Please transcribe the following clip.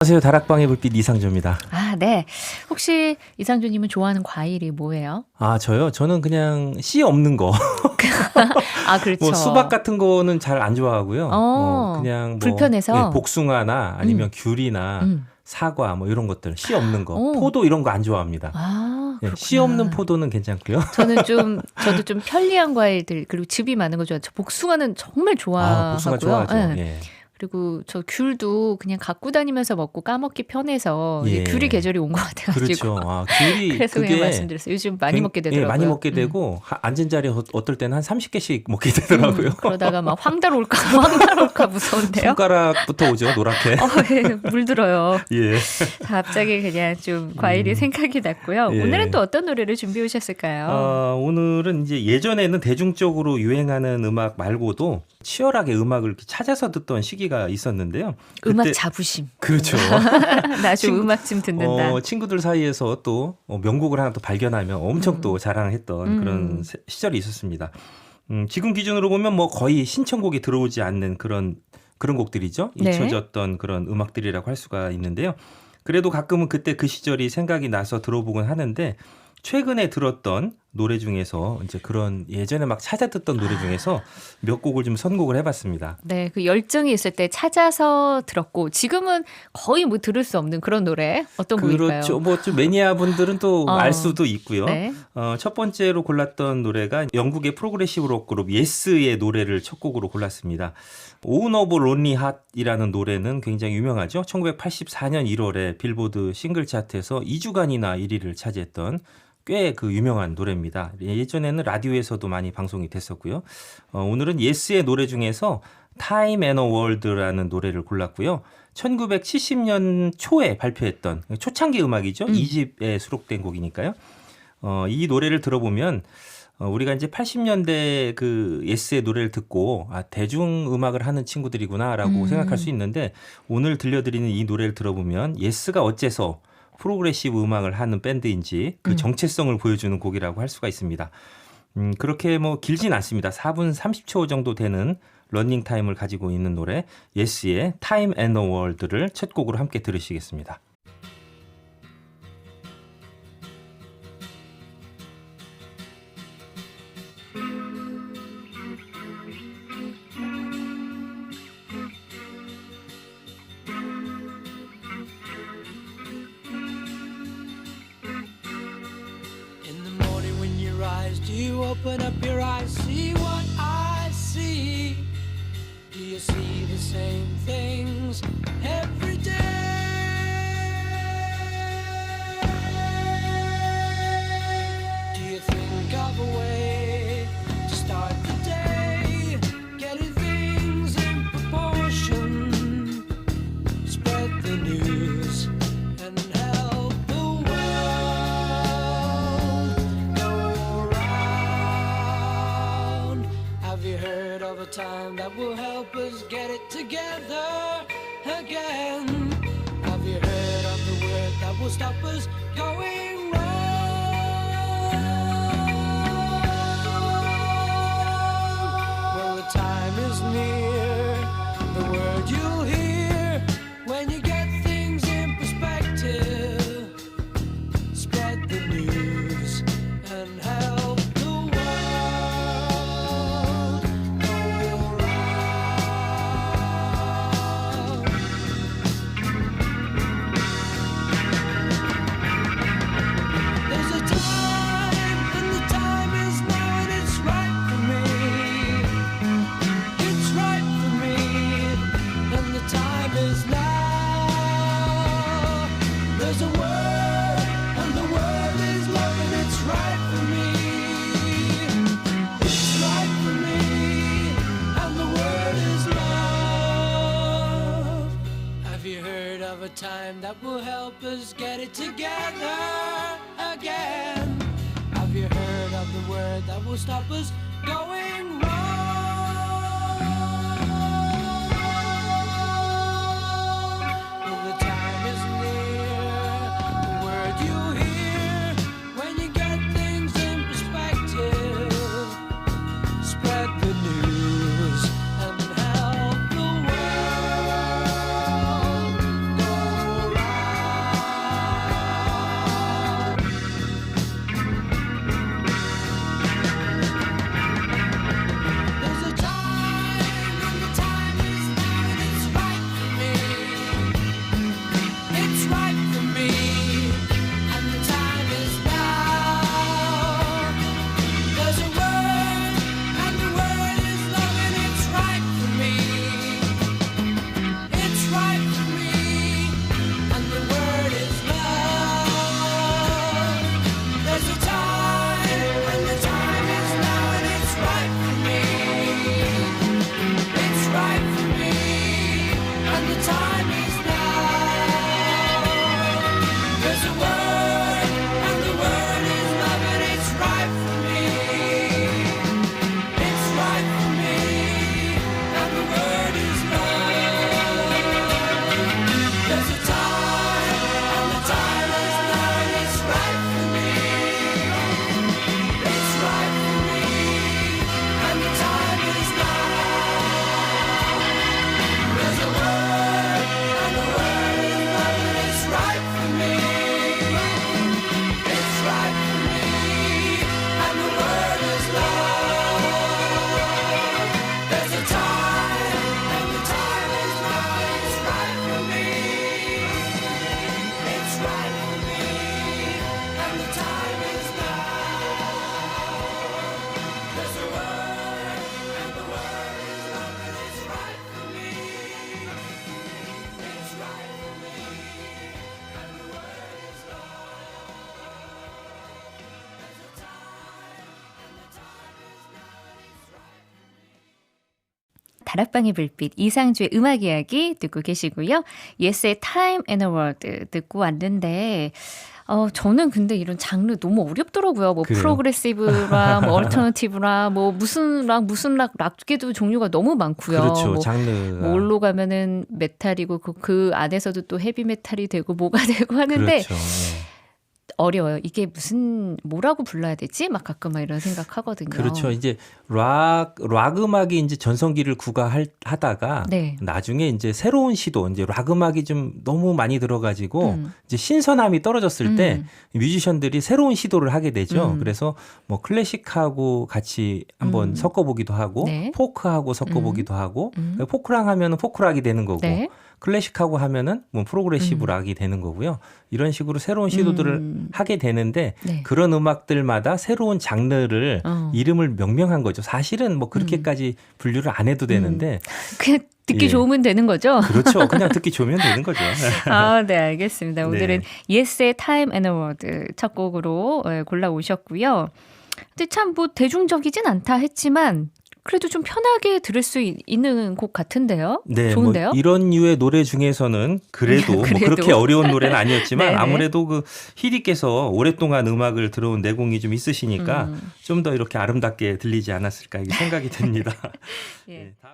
안녕하세요. 다락방의 불빛 이상조입니다. 아, 네. 혹시 이상조님은 좋아하는 과일이 뭐예요? 아, 저요? 저는 그냥 씨 없는 거. 아, 그렇죠. 뭐 수박 같은 거는 잘 안 좋아하고요. 어, 그냥 뭐 불편해서? 네, 복숭아나 아니면 귤이나 음. 사과 뭐 이런 것들 씨 없는 거. 오. 포도 이런 거 안 좋아합니다. 아, 네. 씨 없는 포도는 괜찮고요. 저는 좀 저도 좀 편리한 과일들 그리고 즙이 많은 거 좋아해요. 저 복숭아는 정말 좋아하고요. 아, 복숭아 좋아하죠. 네. 예. 그리고 저 귤도 그냥 갖고 다니면서 먹고 까먹기 편해서 예. 귤이 계절이 온 것 같아가지고 그렇죠. 아, 귤이 그래서 그게 그냥 말씀드렸어요. 요즘 많이 굉- 먹게 예, 되더라고요. 많이 먹게 음. 되고 하- 앉은 자리에 어- 어떨 때는 한 30개씩 먹게 되더라고요. 음, 그러다가 막 황달 올까 황달 올까 무서운데요. 손가락부터 오죠. 노랗게. 어, 예, 물들어요. 예. 갑자기 그냥 좀 과일이 음. 생각이 났고요. 예. 오늘은 또 어떤 노래를 준비해 오셨을까요? 어, 오늘은 이제 예전에는 대중적으로 유행하는 음악 말고도 치열하게 음악을 찾아서 듣던 시기 가 있었는데요. 음악 자부심. 그렇죠. 나좀 친구- 음악 좀 듣는다. 어, 친구들 사이에서 또 어, 명곡을 하나 또 발견하면 엄청 음. 또 자랑했던 음. 그런 세- 시절이 있었습니다. 음, 지금 기준으로 보면 뭐 거의 신청곡이 들어오지 않는 그런 그런 곡들이죠. 네. 잊혀졌던 그런 음악들이라고 할 수가 있는데요. 그래도 가끔은 그때 그 시절이 생각이 나서 들어보곤 하는데 최근에 들었던 노래 중에서 이제 그런 예전에 막 찾아 듣던 노래 중에서 몇 곡을 좀 선곡을 해봤습니다. 네, 그 열정이 있을 때 찾아서 들었고 지금은 거의 뭐 들을 수 없는 그런 노래 어떤 곡일까요? 그렇죠. 뭐 좀 매니아 분들은 또 어. 알 수도 있고요. 네. 어, 첫 번째로 골랐던 노래가 영국의 프로그레시브 록 그룹 예스의 노래를 첫 곡으로 골랐습니다. 오운 오브 론리 핫이라는 노래는 굉장히 유명하죠. 1984년 1월에 빌보드 싱글 차트에서 2주간이나 1위를 차지했던 꽤 그 유명한 노래입니다. 예전에는 라디오에서도 많이 방송이 됐었고요. 어, 오늘은 예스의 노래 중에서 타임 애너 월드라는 노래를 골랐고요. 1970년 초에 발표했던 초창기 음악이죠. 음. 이 2집에 수록된 곡이니까요. 어, 이 노래를 들어보면 어, 우리가 이제 80년대 그 예스의 노래를 듣고 아, 대중 음악을 하는 친구들이구나라고 음. 생각할 수 있는데 오늘 들려드리는 이 노래를 들어보면 예스가 어째서 프로그레시브 음악을 하는 밴드인지 그 음. 정체성을 보여주는 곡이라고 할 수가 있습니다. 음, 그렇게 뭐 길진 않습니다. 4분 30초 정도 되는 러닝 타임을 가지고 있는 노래 예스의 앤더 월드를 첫 곡으로 함께 들으시겠습니다. Do you open up your eyes, see what help us get it together again? Have you heard of the word that will stop us going wrong? Well, the time is near. Time that will help us get it together again? Have you heard of the word that will stop us going wrong? 다락방의 불빛 이상주의 음악 이야기 듣고 계시고요. 예스의 Time and a World 듣고 왔는데 어 저는 근데 이런 장르 너무 어렵더라고요. 뭐 그래요? 프로그레시브라 뭐 얼터너티브라 뭐 무슨 락 무슨 락 락계도 종류가 너무 많고요. 그렇죠. 뭐 장르가 뭐 올로 가면은 메탈이고 그, 그 안에서도 또 헤비 메탈이 되고 뭐가 되고 하는데 그렇죠. 예. 어려워요. 이게 무슨 뭐라고 불러야 되지? 막 가끔 막 이런 생각하거든요. 그렇죠. 이제 락, 락 음악이 이제 전성기를 구가하다가 네. 나중에 이제 새로운 시도, 이제 락 음악이 좀 너무 많이 들어가지고 음. 이제 신선함이 떨어졌을 때 뮤지션들이 새로운 시도를 하게 되죠. 음. 그래서 뭐 클래식하고 같이 한번 음. 섞어보기도 하고 네. 포크하고 섞어보기도 하고 음. 포크랑 하면은 포크락이 되는 거고 네. 클래식하고 하면은 뭐 프로그레시브 음. 락이 되는 거고요. 이런 식으로 새로운 시도들을 음. 하게 되는데 네. 그런 음악들마다 새로운 장르를 어. 이름을 명명한 거죠. 사실은 뭐 그렇게까지 분류를 안 해도 되는데 그냥 듣기 예. 좋으면 되는 거죠? 그렇죠. 그냥 듣기 좋으면 되는 거죠. 아, 네, 알겠습니다. 네. 오늘은 예스의 타임 애워드 첫 곡으로 예, 골라 오셨고요. 근데 참 뭐 대중적이진 않다 했지만 그래도 좀 편하게 들을 수 있- 있는 곡 같은데요. 네, 좋은데요? 뭐 이런 류의 노래 중에서는 그래도, 뭐 그래도. 그렇게 어려운 노래는 아니었지만 네네. 아무래도 그 희디께서 오랫동안 음악을 들어온 내공이 좀 있으시니까 음. 좀더 이렇게 아름답게 들리지 않았을까 이게 생각이 듭니다. 예. 네,